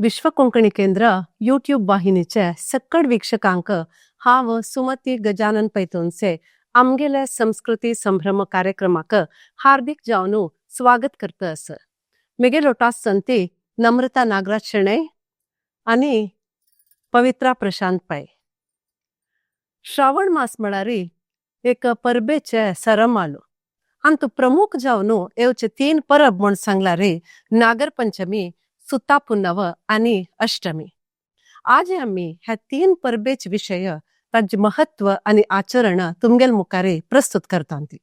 विश्व कोंकणी केंद्र युट्यूब वाहिनीचे सक्कड वीक्षकांक हांव सुमती गजानन पैतोनसे आमगेले संस्कृती संभ्रम कार्यक्रमाक हार्दिक जावन स्वागत करता अस मेगे लोटास संती नम्रता नागराज शेणै आनी पवित्रा प्रशांत पै श्रावण मास म्हळ्यारी एक परबेचे सरमालो आनी तो प्रमुख जावन येवचे तीन परब म्हण सांगला रे नागरपंचमी सुतापुनव आणि अष्टमी. आज आम्ही ह्या तीन परबेच विषय तांचे महत्त्व आणि आचरण तुमगेल मुखारे प्रस्तुत करतांती.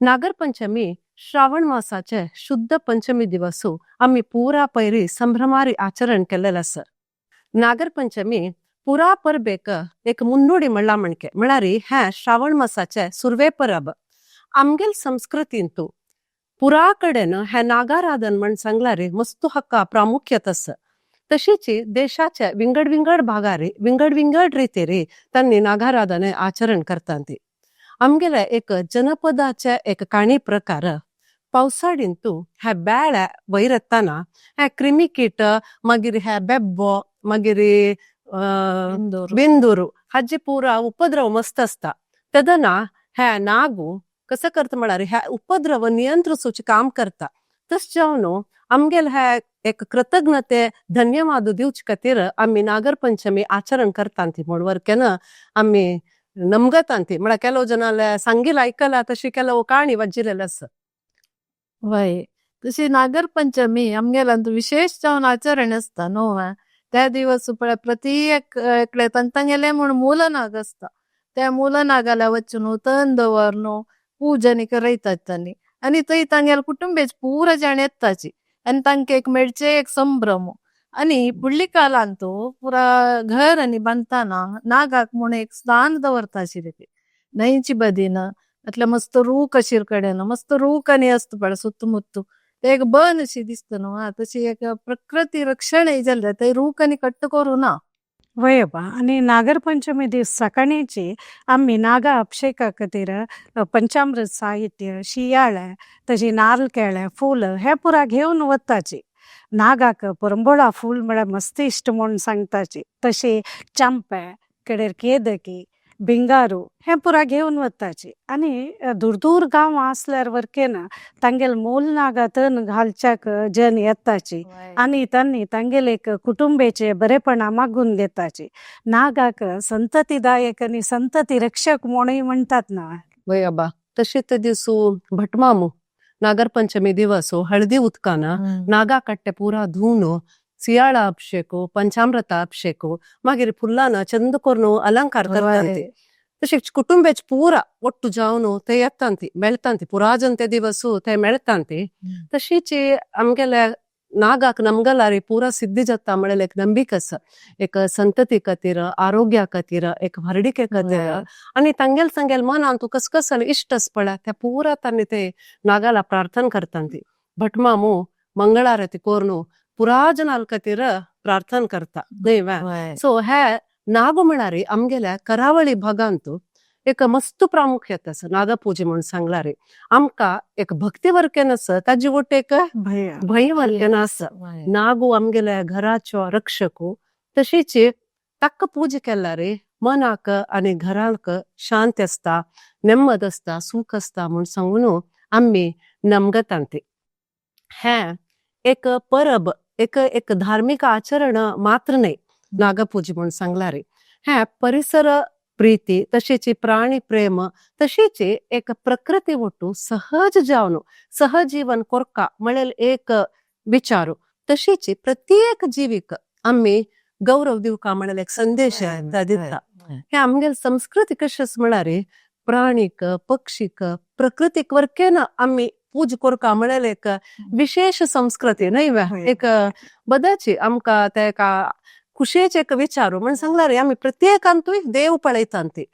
नागर पंचमी श्रावण मासाचे शुद्ध पंचमी दिवसू आम्ही पुरा पैरी संभ्रमारी आचरण केलेलं आसा नागरपंचमी पुरा परबेक एक मुन्नुडी म्हणला म्हणके म्हळ्यारी हे श्रावण मासाचे सुरवे परब. आमगेल संस्कृतींतू पुरा कडेन हे नागाराधन म्हण सांगल्यारे मस्त हक्का प्रामुख्यत आसा तशीच देशाच्या विंगड विंगड भागारे विंगड विंगड रितीरे तांणी नागाराधने आचरण करतांती आमगेले एक जनपदाचे एक काणी प्रकार पावसाळींतू हे बेळे वयर येताना हे क्रिमी कीट मागीर हे बेब्बो मागीर बिंदूर हाजी पुरा उपद्रव मस्त असता तेदना हे नागू कसं करता म्हळ्यार ह्या उपद्रव नियंत्रिसूचे काम करता. तस जावन आमगेल ह्या एक कृतज्ञते धन्यवाद दिवचे खातीर आमी नागरपंचमी आचरण आचरण करतांती म्हण आम्ही आमी नमगतांती. म्हळ्यार केलो जनाले सांगिल आयकला तशी केलो काणी वाजिलेले आसा वय तशी नागरपंचमी पंचमी विशेष जावन आचरण असता न्हू त्या दिवस पळय प्रति एक एकले तंतंगेले म्हण मूल नाग असता. त्या मूल नागाला वचून तन दवर न्हू रयतात तांणी आनी थंय तांगेल कुटुंबेच पुरा जाण येताची आनी तांकां एक मेळचे एक संभ्रम आनी फुडली कालांत पुरा घर आनी बांदतना नागाक म्हूण एक स्थान दवरताची रे न्हंयची बदीन म्हटल्यार मस्त रूख अशीर कडेन मस्त रूख आनी असता पळय सुತ್ತमुत्तू ते एक बन अशी दिसता न्हू हा तशी एक प्रकृती रक्षण जाल्ले थंय रूख वयबा आणि नागरपंचमी दीस सकाळीची आम्ही नागा अभिषेका खातीर पंचामृत साहित्य शियाळ तशी नाल्ल केळे फूल हे पुरा घेवन वताची. नागाक परंबोळा फूल म्हळ्यार मस्त इश्ट म्हूण सांगताची. तशी चांपे केडेर केदकी बिंगारू हे पुरा घेवन वताची आनी दूर दूर गांव आसल्यार वरकेन तांगेल मोल नागा तन घालच्याक जन येताची आणि त्यांनी तांगेले एक कुटुंबेचे बरेपणा मागून घेताचे नागाक संततीदायक आणि संतती रक्षक म्हणून म्हणतात ना. वय अबा तशी ते दिसू भटमामू. नागर पंचमी दिवस हळदी उदकान नागा कट्टे पुरा धुवन ಸಿಯಾಳಾಭಿಷೇಕು ಪಂಚಾಮೃತ ಅಭಿಷೇಕು ಮಾಗಿರಿ ಪುಲ್ಲಾನ ಚಂದಕೊರ್ನು ಅಲಂಕಾರ ತರ್ತಂತಿ. ತಶಿಕ್ ಕುಟುಂಬೆಚ್ ಪೂರ ಒಟ್ಟು ಜಾವನು ತೇ ಎತ್ತಂತಿ ಮೆಳ್ತಂತಿ ಪುರಾಜಂತೆ ದಿವಸು ತೇ ಮೆಳ್ತಂತಿ. ತಶೀಚಿ ಅಮ್ಗೆಲ್ಲ ನಾಗಾಕ್ ನಮ್ಗಲ್ಲಾರಿ ಪೂರ ಸಿದ್ಧಿ ಜತ್ತ ಆಮೇಲೆ ಏಕ್ ನಂಬಿಕಸ್ ಏಕ ಸಂತತಿ ಕತಿರ ಆರೋಗ್ಯ ಕತಿರ ಏಕ ಹರಡಿಕೆ ಕತಿರ. ಅನಿ ತಂಗೆಲ್ ಸಂಗೆಲ್ ಮನ ಅಂತೂ ಕಸ್ಕಸಲ್ ಇಷ್ಟಸ್ ಪಳ त्या ಪೂರ ತನ್ನಿ ते नागाला ಪ್ರಾರ್ಥನೆ करतांती ಭಟ್ ಮಾಮು ಮಂಗಳಾರತಿ ಕೋರ್ನು खातीर प्रार्थना करता न्हय सो हे नाग म्हळ्यार आमगेल्या करावळी भागांतू एक मस्त प्रामुख्यत आसा नागपूजे म्हणून सांगल्यार आमकां एक भक्ती वर्केन आसा ताजी वट एक भय वर्केन आसा नागू आमगेल्या घराच्यो रक्षकू तशीच ताका पूजा केल्यार मनाक आनी घराक शांती असता नेम्मद असता सुख असता म्हूण सांगून आमी नमगतांती हे एक परब एक एक धार्मिक आचरण मात्र न्हय नागपूजे म्हूण सांगल्यार हे परिसर प्रीती तशीच प्राणी प्रेम तशीच एक प्रकृती ಒಟ್ಟು सहज जावन सहजीवन कोरका म्हळ्यार एक विचारू तशीच प्रत्येक जिवीक आम्ही गौरव दिवका म्हळ्यार एक संदेश दिता हे आमगेल संस्कृती कशी आसा म्हळ्यार प्राणीक पक्षीक प्रकृतीक वरकेन आम्ही पूज कोरका म्हळ्यार एक विशेष संस्कृती न्हय एक बदाची आमकां ते एका खुशेचे एक विचारू म्हण सांगल्यार आमी प्रत्येकांतूय देव पळयतांती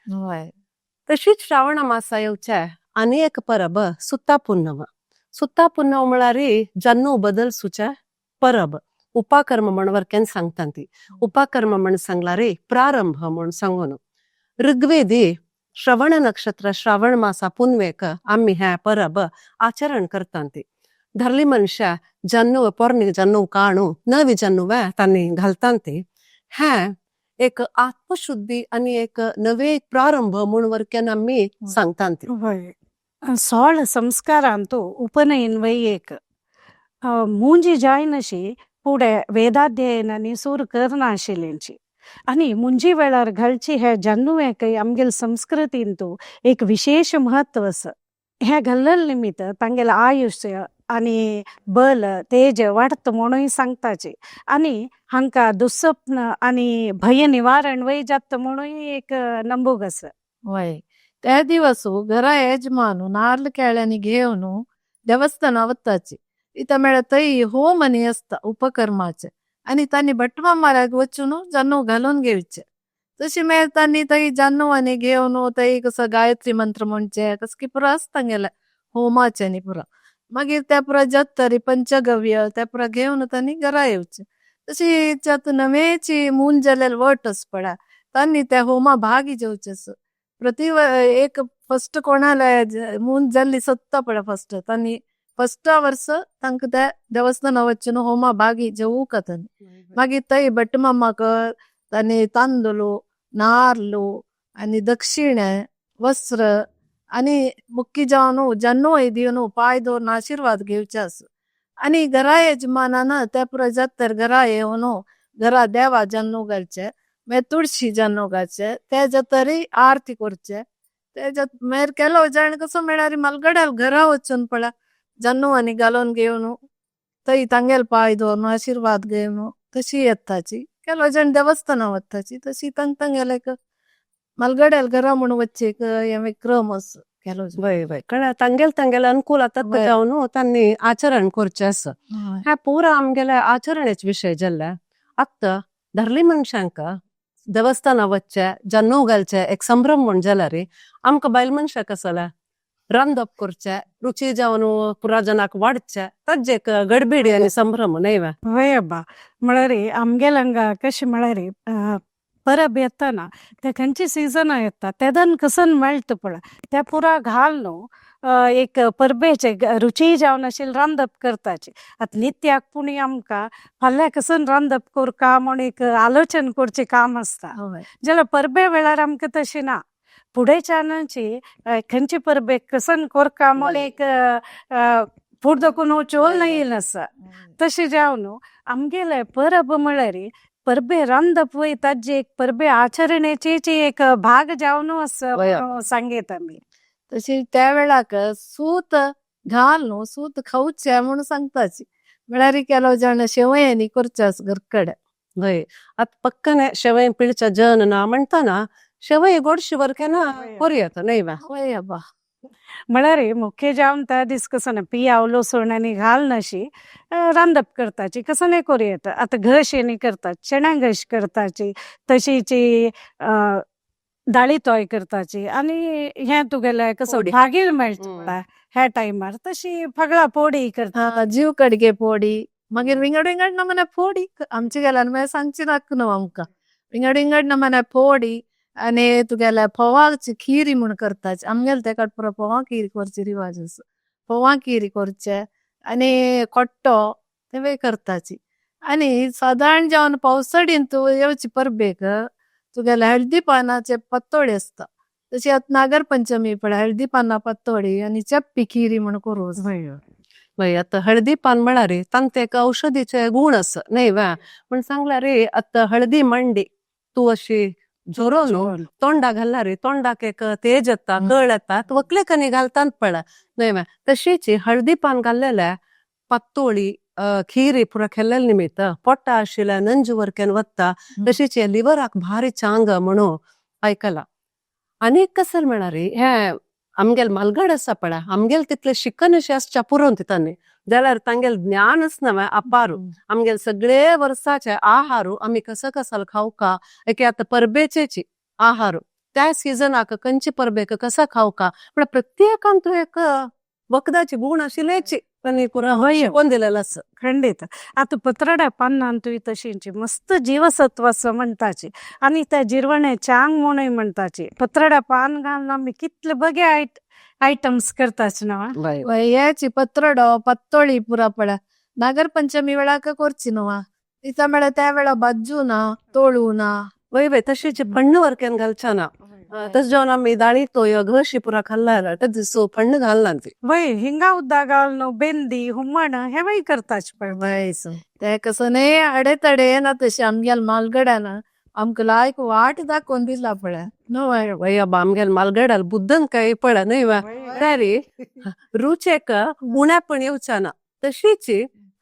तशीच श्रावण मासा येवचे आनी एक परब सुता पुन्नव सुता पुन्नव म्हळ्यार जन्नू बदल सुचे परब उपाकर्म म्हण वरकेन सांगतांती उपाकर्म म्हण सांगल्यार प्रारंभ म्हण सांगून ऋग्वेदी श्रवण नक्षत्र श्रावण मासा पुनवेक आम्ही हे परब आचरण करतांती धरली मनशा जन्नू पोरणी जन्नू काणू नवी जन्नुवे त्यांनी घालतांती हे एक आत्मशुद्धी आणि एक नवे प्रारंभ म्हणून वरक्यान आम्ही सांगतांती वय सोळ संस्कारांतू उपनयन वै एक अ, मुंजी जायनशी पुढे वेदाध्ययनांनी सूर करना आशिल्लींची आणि मुंजी वेळार घालची हे जन्नुवेक आमगेल संस्कृतींतू एक विशेष म्हत्व आसा हे घालल निमित्त तांगेल आयुष्य आणि बल तेज वाडत म्हणून सांगताचे आणि हांकां दुस्सप्न आणि भय निवारण वय जात म्हणून एक ನಂಬುಗ್ आसा ವೈ त्या ದಿವಸ घरा ಯಜಮಾನು ನಾರ್ಲು ಕೆಳನಿ घेऊन देवस्थान वत्ताची इथं मेळ तई होमनी असता उपकर्माचे అని దాన్ని బట్టుబొమ్మలకు वचून జన్ను घालून घ्यायचे तशी मेळ तांणी थंय जान्नवांनी घेवन थंय कसो गायत्री मंत्र म्हणचे कस की पुरा आसता गेला. होमाचे न्ही पुरो. मागीर ते पुरा जत्तरी पंचगव्य ते पुरा घेवन तांणी घरा येवचे तशी त्यात नवेची मूल जलेल वटच पडा. त्यांनी त्या होमा भाग जेवचे प्रति एक फस्ट कोणाला मूल जाल्ली सत्ता पडा फर्स्ट तांणी ತನ್ನಿ ಫಸ್ಟ್ ವರ್ಷ ತಂಕ त्या देवस्थान वचून होमा भागी जेवू कथन मागीर थंय भट मामाक तांणी तांदूळ नारलो आणि दक्षिणे वस्त्र आणि मुख्य जावन जन्नो दिवन पाय दवरून आशीर्वाद घेवचे आस आणि घरा यजमानान त्या पुरो जातर घरा येवन घरा देवा जन्नो घालचे मागीर तुळशी जन्नो घालचे तेज्या तरी आरती करचे तेज्यात मागीर केलो जाण कसो म्हळ्यार मलगड्याल घरा वचून पळा जन्नो आनी घालून घेवन थंय तांगेल पाय दवरून आशीर्वाद घेवन तशी येताची केलो जाण देवस्थाना वताची तशी तांग तांगेले एक मलगड्याल घरा म्हूण वच्चेक हें क्रम आस केलो. वय वय कळ्ळें तांगेल तांगेल अनुकूल आता. जावन तांणी आचरण करचें आसा हय. हे पुरा आमगेले आचरणेचे विषय जाल्ले आत्ता धरली मनशांक देवस्थाना वच्चे जन्नू घालचे एक संभ्रम म्हण जाल्यार आमकां बायल मनशाक आसले रांदप करचे रुची जावन पुरा जनाक वाडचे ताजे एक गडबिडी आनी संभ्रम न्हय वे वय अब्बा म्हळ्यार आमगेल हांगा कशें म्हळ्यार परब येतना ते खंयची सिजन येता तेदन कसन मेळटा पळय ते पुरा घाल न्हू एक परबेचे रुची जावन आशिल्ली रांदप करताची आतां नित्याक पुणी आमकां फाल्यां कसन रांदप कोरका म्हूण एक आलोचन करचें काम आसता. जाल्यार परबे वेळार आमकां तशें ना फुडेच्यानाची अ, खंयची परबेक कसन कोरका म्हूण एक अ, अ, फुड दोकून चोल येयला आसा तशें जावन आमगेले परब म्हळ्यार परबे रांदप वय ताजे एक परबे आचरणेचे एक भाग जावन आसा वय. म्हणून सांगेत आमी तशी त्या वेळाक सूत घाल न्हू सूत खाऊचे म्हणून सांगताची. म्हळ्यार केलो जाण शेवयांनी करच्यास घरकडे वय. आतां पक्कने शेवय पिळच्या जन ना म्हणटाना शेवय न्हय वे होय अब्बा म्हळ्यार मुख्य जावन त्या दीस कसन पियाव लसूण आनी घाल नशी रांदप करताची कसने करूं येता आतां घश येणी करतात चण्या घश करताची तशीची दाळी तोय करताची आनी हें तुगेलें कसो पोडी. भागील मेळटा ह्या टायमार तशी फगळा पोडी करता जीव कडगे पोडी मागीर विंगड विंगड नमने फोडी आमचे गेल्यार मागीर सांगची नाक न्हू आमकां विंगड विंगड नमने फोडी आनी तुगेल्या फोवाची खिरी म्हूण करताची आमगेले तेका पुरो फोवा खीर करची रिवाज आसा फोवा खीर करचे आनी कोट्टो तेवय करताची. आनी सादारण जावन पावसाळीन तूं येवची परबेक तुगेले हळदी पानाचे पत्तोळे आसता तशी आतां नागर पंचमी पळय हळदी पानां पत्तोळी आनी चप्पी खिरी म्हूण करूं वय आतां हळदी पान म्हळ्यार तांते एक औषधीचे गुण आसा न्हय वे म्हण सांगल्यार आतां हळदी मंडी तूं अशी झोरो न्हू तोंडा घालल्यार तोंडाक एक तेज येता हम्म. कळ येता व्हंकलेकांनी घालतात पळय न्हय तशीच हळदी पान घाल्लेले पातोळी खीर पुरा केल्लेले निमित्त पोट्टा आशिल्ले नंज वरकेन वत्ता तशीच लिव्हराक भारी चांग म्हणून आयकला आनीक कसर म्हळ्यार हे आमगेल मालगड आसा पळय आमगेल तितले शिकन अशें आसच्या पुरोन तितांनी जाल्यार तांगेल ज्ञान आसना अपारू. आमगेल सगळे वर्साचे आहारू आमी कसं कसल खावका एके आतां परबेचेची आहारू. त्या सिजनाक खंयची परबेक कसा खावका पण प्रत्येकान तू एक वखदाची गुण आशिल्लेची पनीर होय कोण दिलेलं असं खंडित आता पत्रड्या पानां तुवें तशींची मस्त जीवसत्व असं म्हणटाची आनी त्या जिरवणे चांग म्हणूय म्हणटाची पत्रड्या पान घालून आमी कितले बगे आयट आयटम्स करताची नवा वयाची पत्रडो पत्तोळी पुरा पडा नागर पंचमी वेळाक करची नवा तिचा मेळा त्या वेळा बाजू ना तोळू ना वय बाय तशीच बण्ण वर्केन घालच्या तस जेवण आम्ही दाळी तोय घशी पुरा खाल्ला दिसो पण्ण घालना ती. वय हिंगा उद्दा घालणं बेंदी हुम्मण हेवय करताच पण वयस ते कसं नाही अडेतडे ना तशी आमगेल मालगड्यान आमक लायक वाट दाखोवन दिला पळ्या नो वय बामगेल मालगडाल बुद्धन काही पड नाही वा? तरी रुचेक उण्या पण येवच्याना तशीच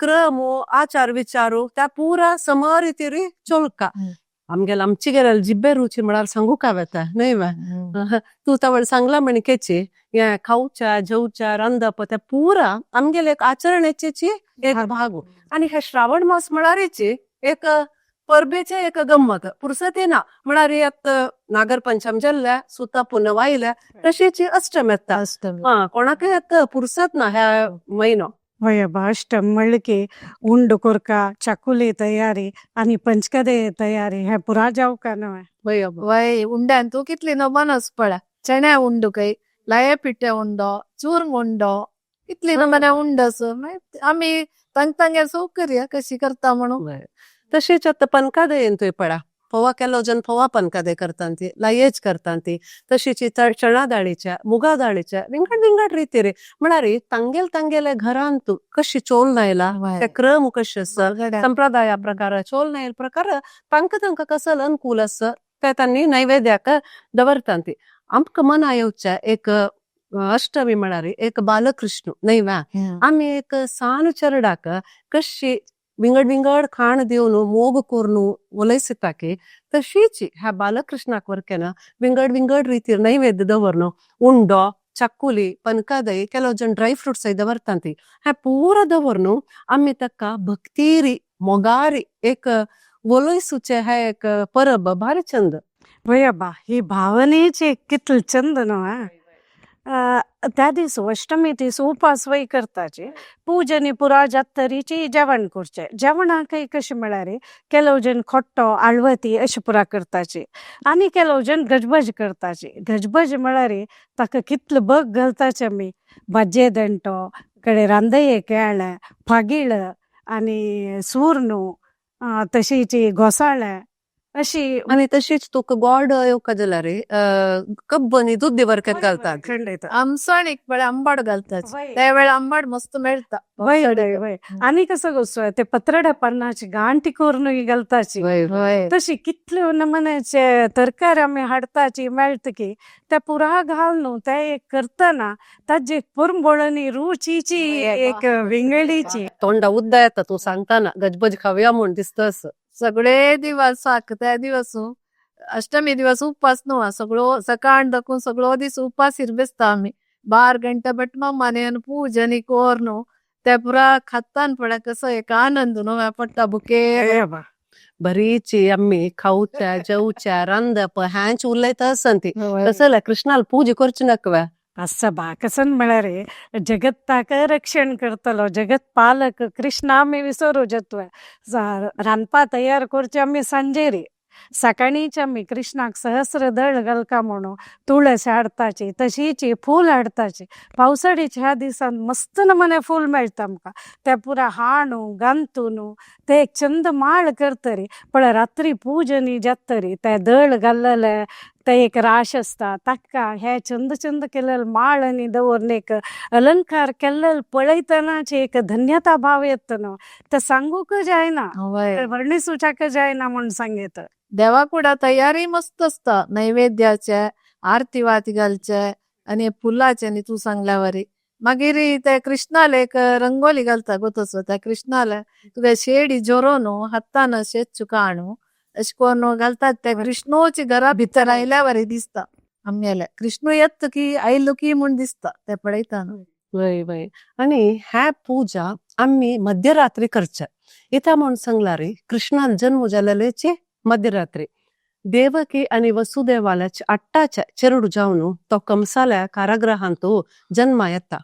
क्रम आचार विचारू त्या पुरा समरितीरी चोलका. आमगेल आमची गेल्याल जिब्बे रुची म्हळ्यार सांगू का वेता नाही वा तू तवळ सांगला म्हणे केची. या खाऊच्या जेवच्या रांदप त्या पुरा आमगेले एक आचरणेची एक भाग आणि हे श्रावण मास म्हळ्यारीची एक परबेचे एक गंमत. पुरसत ना म्हळ्यार एक नागर पंचम जेल्ल्या सुता पुन्हा वायल्या तशीची अष्टम येता अष्टमी हा कोणाक येत पुरसत ना ह्या म्हयनो वय अष्ट मळके उंड कोरका चाकुली तयारी आणि पंचकदे तयारी हे पुरा जाऊ का नव्हे? वय वय उंड्यान तू कितली न बनस पळ्या चण्या उंड कೈ लये पिठे उंडो चूर्म उंडो कितली न मने उंडस मागीर आमी तांग तांगे सौकर्य कशी करता म्हणून? तशीच आता पनकादे येतोय पडा फोवा केलो जन फोवा करतात ती लायेज करतात ती तशीची चणा दाळीच्या मुगा दाळीच्या विंगड विंगड रीती रे म्हळ्यार तांगेल तांगेले घरांत कशी चोल नायला. ते क्रम कशी मालगड्या. संप्रदाया प्रकार चोल नायल प्रकार तांकां तांकां कसं अनुकूल आसा ते तांणी नैवेद्याक दवरतात ती आमकां मना येवच्या एक अष्टमी म्हळ्यार एक बालकृष्ण हं. आम्ही एक सान चरडाक कशी विंगड विंगड खाण दिवन मोग करून उलयसिताकी तशीच ह्या बालकृष्णाक वरकेन विंगड विंगड रितीर नैवेद्य दवरन उंडो चकुली पनकादई ಕೆಲವು ಜನ ಡ್ರೈ ಫ್ರೂಟ್ಸ್ ದವರ್ತಂತಿ ಹ್ಯಾ ಪೂರ ದವರ್ನು ಆಮ್ಮಿ ತಕ್ಕ ಭಕ್ತಿರಿ ಮೊಗಾರಿ ಏಕ ಒಲೈಸುಚೆ ಹ್ಯಾ ಏಕ परब भारी चंद वय बा ही भावनेची कितल चंद नव्हे अ, त्या दिस अष्टमी दीस उपास वय करताचे. पूजनी पुरा जात्तरीची जेवण करचे. जेवणाकय कशें म्हळ्यार केलो जण खोट्टो आळवती अशें पुरा करताचे. आनी केलो जण गजबज करताचे. गजबज म्हळ्यार ताका कितलो बग घालताचे आमी भाज्जे दंटो कडे रांदये केळ फागीळ आनी सुर्णू तशीची घोसाळे अशी आणि तशीच तुका गोड येवका जाल्यार कब्बनी दूध वरकेत घालतात खंडयता आमसणीक पळय आंबाड घालतात. त्या वेळा आंबाड मस्त मेळटा वय वय वय. आणि कसं गोष्ट ते पत्रड्या पानाची गांठी करून घालताची. तशी कितल्यो नमुन्याचे तरकारी आमी हाडताची मेळटकी ते पुरा घालून ते एक करतना ताजी पुरंबळणी रुचीची एक वेगळीची तोंडा उद्दा येता तू सांगताना. गजबज खावया म्हूण दिसता सगळे दिवस त्या दिवस अष्टमी दिवस उपास न्हू सगळो सकाळ दकून सगळो दीस उपास बेसता आमी बार गंटा बट मानेन पूजनी कोर न्हू ते पुरा खातान पळय कसो एक आनंद न्हू पडटा बुके. बरीची आम्ही खाऊच्या जेवच्या रांदप ह्यांच उलयता असंती. तसं कृष्णाला पूजा करची नकव्या असं बा कसं म्हळ्यार जगत्ताक रक्षण करतलो जगत पालक कृष्ण आमी विसरू जत्व रांदपा तयार करचे आमी सांजेरी सकाळीचे आमी कृष्णाक सहस्र दळ घालका म्हणून तुळस हाडताची तशीची फूल हाडताची पावसाळीच्या ह्या दिसान मस्त नमने फूल मेळटा आमकां ते पुरा हाणू गांतून ते एक चंद माळ करतरी पण रात्री पूजनी जातरी ते दळ घालले ते एक राश असता ताका हे चंद चंद केलेले माळ आणि दवरून एक अलंकार केलेले पळयतनाची एक धन्यता भाव येत न्हू ते सांगूक जायना? होय वर्णिसूच्याक जायना म्हणून सांगेत. देवा कुडा तयारी मस्त असता. नैवेद्याचे आरती वाती घालचे आणि फुलाचे न्ही तू सांगल्या वरी मागीर ते कृष्णाला एक रंगोली घालता गो तसो. त्या कृष्णाला तुगे शेडी जोरो न्हू हातान अशें चुकाणू. अशें अशकोन घालतात. त्या कृष्णोची घरा भितर आयल्या बरें दिसता. आमगेल्या कृष्ण येत की आयलो की म्हूण दिसता. ते पळयताना आणि ह्या पूजा आम्ही मध्यरात्री करचे इथं म्हण सांगलारी कृष्णान जन्म जालेलेचे मध्यरात्री. देवकी आणि वसुदेवाल्याच्या अट्टाच्या चेरडू जाऊन तो कमसाल्या कारागृहांत जन्म येता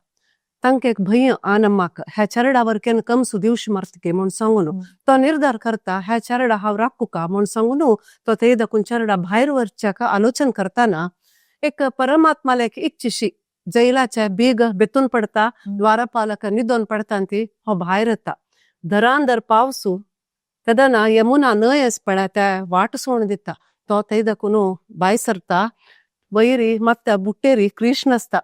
तांकां एक भंय आन म्हाका ह्या चेरडावर केन्ना कमसू दिवशी मारतके म्हूण सांगून हम्म. तो निर्धार करता ह्या चेरडा हांव राखूका म्हूण सांगून तो थंय दाखून चेरडा भायर वरच्याका आलोचन करताना एक परमात्माला एक इच्छिशी जैलाचे बीग बेतून पडता हम्म. ದ್ವಾರಪಾಲಕ ನಿದ್ದೊಂದು ಪಡ್ತಾಂತಿ ಹೋ ಬಾಯ್ರತ್ತ ದರಾಂದರ್ ಪಾವ್ಸು ತದನ ಯಮುನಾ ನಯಸ್ ಪಳ ತೆ ವಾಟ ಸೋಣದಿತ್ತ ತೋ ತೈದಕುನು ಬಾಯ್ ಸರ್ತಾ ವೈರಿ ಮತ್ತ ಬುಟ್ಟೇರಿ ಕೃಷ್ಣಸ್ತ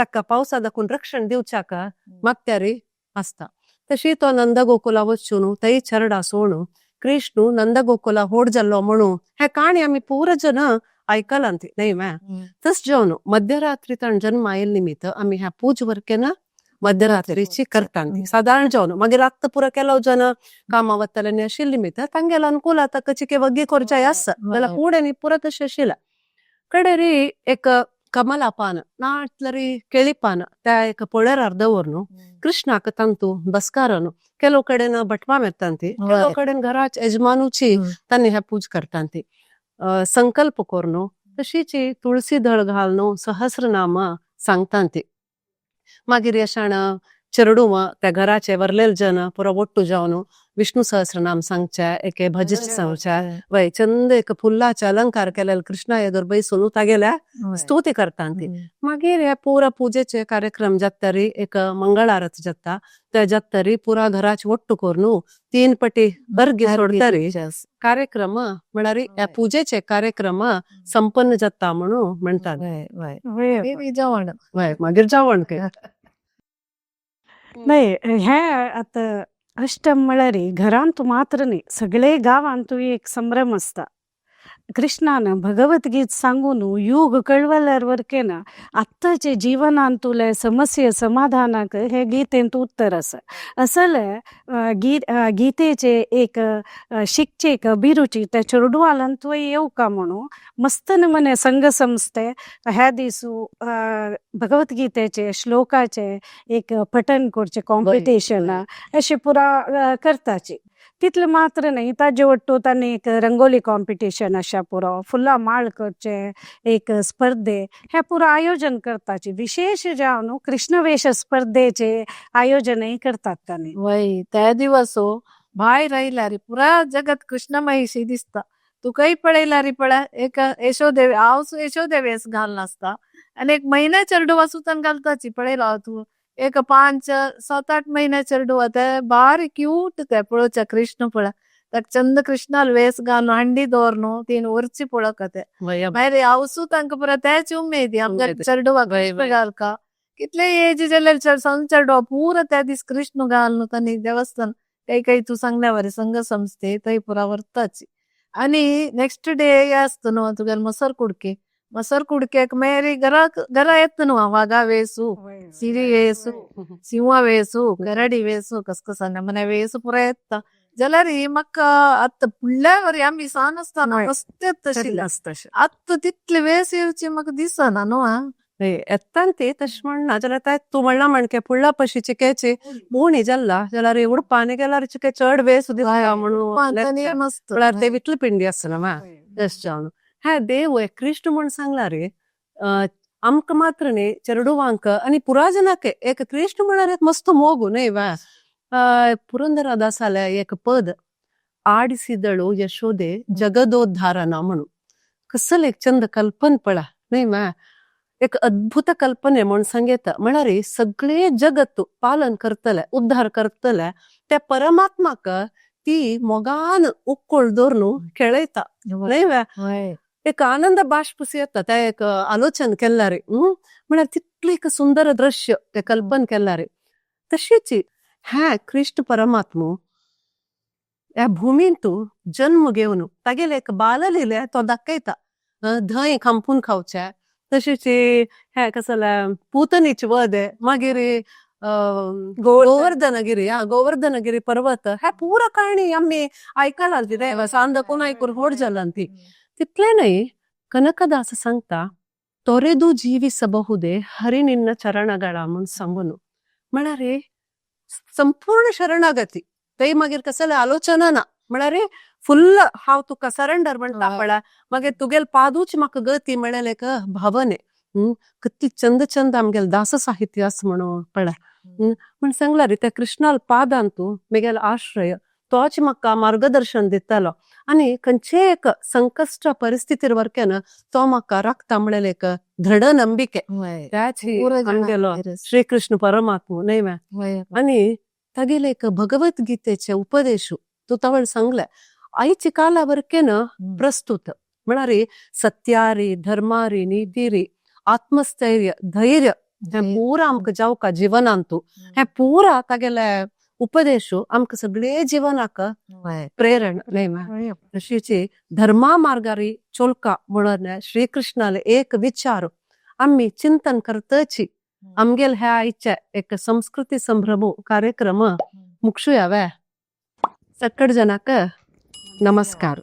ताका पावसा दाखून रक्षण दिवच्याका मागत्यारी आसता तशी तो नंद गोकुला वच्चू न्हू थंय चरडा सोणू कृष्ण नंद गोकुला होड जाल्लो म्हणू हे काणी आमी पूर जन आयकलां न्हय मॅ तस जेवण मध्यरात्री ताण जन्म आयल निमित्त आमी ह्या पूज वर केना मध्यरात्रीची करता साधारण जेवण मागीर आत्त पुरो केलो जन कामा वताले न्ही आशिल्ली निमित्त तांगेलो अनुकूल आतां कची के वग्गी कोरच्याय आसा जाल्यार फूड आनी पुरो तशें आशिल्लें कडेरी एक ಕಮಲಾಪಾನ ನಾಟ್ಲರಿ ಕೆಳಿಪಾನ ತಾಯಕ ಪೊಳೆರಾರ್ದವ್ರನು ಕೃಷ್ಣಾಕ ತಂತು ಬಸ್ಕಾರನು ಕೆಲವು ಕಡೆನ ಬಟ್ಮಾ ಮೆತ್ತಂತಿ ಕೆಲವು ಕಡೆನ ಘರಾಚ ಯಜಮಾನುಚಿ ತನ್ನ ह्या पूज करतांती संकल्प कोरनो तशीची ತುಳಸಿ धळ ಸಹಸ್ರನಾಮ सहस्रनामा सांगतांती मागीर चरडू मा त्या घराचे वरलेल जन જન वट्टू ઓટ્ટુ જવાનું सहस्र नाम सांगच्या एके भजित सांगच्या वय चंद एक फुल्लाचे अलंकार केलेले कृष्णा येदोर बैसून तागेल्या स्तुती करता ती मागीर हे पुरा पुजेचे कार्यक्रम जाता तरी एक मंगळ आरत जाता त्या जाता तरी पुरा घराचे ओट्टू करून तीन पटी बर्गी सोडतरी कार्यक्रम म्हळ्यार ह्या पुजेचे कार्यक्रम संपन्न जाता म्हणून म्हणतात जेवण मागीर जेवण नाही हे आता अष्टम म्हळ्यार घरांत मात्र नाही सगळे गांवांत एक संभ्रम असता कृष्णान भगवद्गीत सांगून युग कळवल्यार वरकेन आत्ताचे जिवनांतुले समस्ये समाधानाक हे गीतेंत उत्तर आसा असले गी गीतेचे एक शिकचेक अभिरुची त्या चेडवालान तुवें येवका म्हणून मस्त नमने संघ संस्थे ह्या दिसू भगवद्गीतेचे श्लोकाचे एक पठण करचे कॉम्पिटिशन अशें पुरा करताची. तितले मात्र न्ही ताजे वट्टू तांणी एक रंगोली कॉम्पिटिशन अशा पुरो फुला माळ करचे एक स्पर्धे हे पुरो आयोजन करताची विशेष जावन कृष्णवेश स्पर्धेचे आयोजनही करतात तांणी वय त्या दिवस हो, भायर रे पुरा जगत कृष्णमयशी दिसता. तुकाही पळयला रे पळय एक यशोदेवी हांव यशोदेवेस घाल नासता. आनी एक म्हयन्या चेडवा सुद्दां घालताची पळयला हांव हो तूं. एक पांच सात आठ म्हयन्या चेडवा ते बारीक क्यूट ते पळोवच्या कृष्ण पळा. ताका चंद कृष्णाल वेस घालून हांडी दवरनु तीन वरची पळोवका ते वय मागीर हांवसू तांकां पुरा तेच उमेद आमच्या उमेद. चेडवा वय, कृष्ण वय. घालका कितले एज जाल्यार चड- सण चेडवा पुरा त्या दीस कृष्ण घालून तांणी देवस्थान काही काही तू सांगल्या वरे संघ संस्थे थंय पुरा व्हरताची आनी नेक्स्ट डे हे आसता न्हू तुगेले मसर कुडके मसर कुडकेक मागीर घरा घरा येता न्हू वागा वेसू ಸಿರಿ ವೇಸು ಸಿಂಹ ವೇಸು ಗರಡಿ ವೇಸು ಕಸ್ಕಸಾನ ಮನೆ ವೇಸು ಪುರ येता जाल्यार ही म्हाका आतां फुडल्या वरी आमी सान आसतना तशिल्ले तशें. आतां तितले वेस येवची म्हाका दिसना न्हू आ. येतान ते तशें म्हणना जाल्यार ते तूं म्हणला म्हणके फुडला पशी चिकेची मोणी जाल्ला. जाल्यार उडपानी गेल्यार चिके चड वेळ सुद्दां म्हणून. म्हळ्यार ते पिंडी आसना मा. तशें जावन हे देव हे कृष्ण म्हूण सांगला रे आमकां मात्र न्ही चेडवांक आनी पुराजनाक एक कृष्ण म्हळ्यार एक मस्त मोगू न्हय वा अ, ಪುರಂದರದಾಸಾಲೆ एक पद ಆಡಿಸಿದಳು ಯಶೋದೆ ಜಗದೋದ್ಧಾರನ म्हणून कसलं एक चंद कल्पन पळा न्हय मा एक अद्भुत कल्पने म्हूण सांगेता म्हळ्यार सगळे जगत पालन करतले उद्धार करतले त्या परमात्माक ती मोगान उक्कोळ दवरून खेळयता न्हय वा हय एक आनंद बाष्पस येता ते एक आलोचन केल्यार हं? म्हळ्यार तितलें एक सुंदर दृश्य ते कल्पन केल्यार तशीच हे कृष्ण परमात्मो ह्या भुमींत जन्म घेवन तागेले एक बाललिले तो दाखयता अं, धंय खांपून खावचे तशेंच हे कसले पुतनीचे वध मागीर अं, गोवर्धनगिरी हा गोवर्धनगिरी पर्वत हे पुरो काणी आमी आयकला रे सांदकून आयकून होड जाला ती तितले न्हय ಕನಕದಾಸ ಸಂಗ್ತ ತೊರೆದು ಜೀವಿಸಬಹುದೇ ಹರಿ ನಿನ್ನ ಚರಣಗಳ म्हूण सांगून म्हळ्यार संपूर्ण शरणागती थंय मागीर कसले आलोचना ना म्हळ्यार फुल्ल हांव तुका सरेंडर म्हणटा हय. पळय मागीर तुगेले पादूच म्हाका गती म्हळ्यार एक भावने हम्म किती चंद चंद आमगेल दास साहित्य आस म्हणून पळय हम्म म्हण सांगला रे त्या कृष्णाल पादांतू मेगेल आश्रय तोच म्हाका मार्गदर्शन दितालो आनी खंयचे एक संकश्ट परिस्थितीर वरकेन तो म्हाका राखता म्हणलें एक दृढ ನಂಬಿಕೆ वय त्याच ही पुरो आमगेलो जनांक ಶ್ರೀಕೃಷ್ಣ ಪರಮಾತ್ಮ ನೇಮ वय आणि तागेले एक भगवद्गीतेचे उपदेश तू तवळ सांगले आईची कालावरकेन प्रस्तुत म्हणारी सत्यारी धर्मारी नीतिरी आत्मस्थैर्य धैर्य हे पुरा आमकां जावका जिवनांतू हे पुरा तागेले उपदेश आमकां सगळे जिवनाक वय प्रेरण नेम तशीची धर्मा मार्गारी चोलका म्हणून श्रीकृष्णाले एक विचार आम्ही चिंतन करतची आमगेल ह्या आईचे एक संस्कृती संभ्रम कार्यक्रम मुक्षुयावे सकड जनाक नमस्कार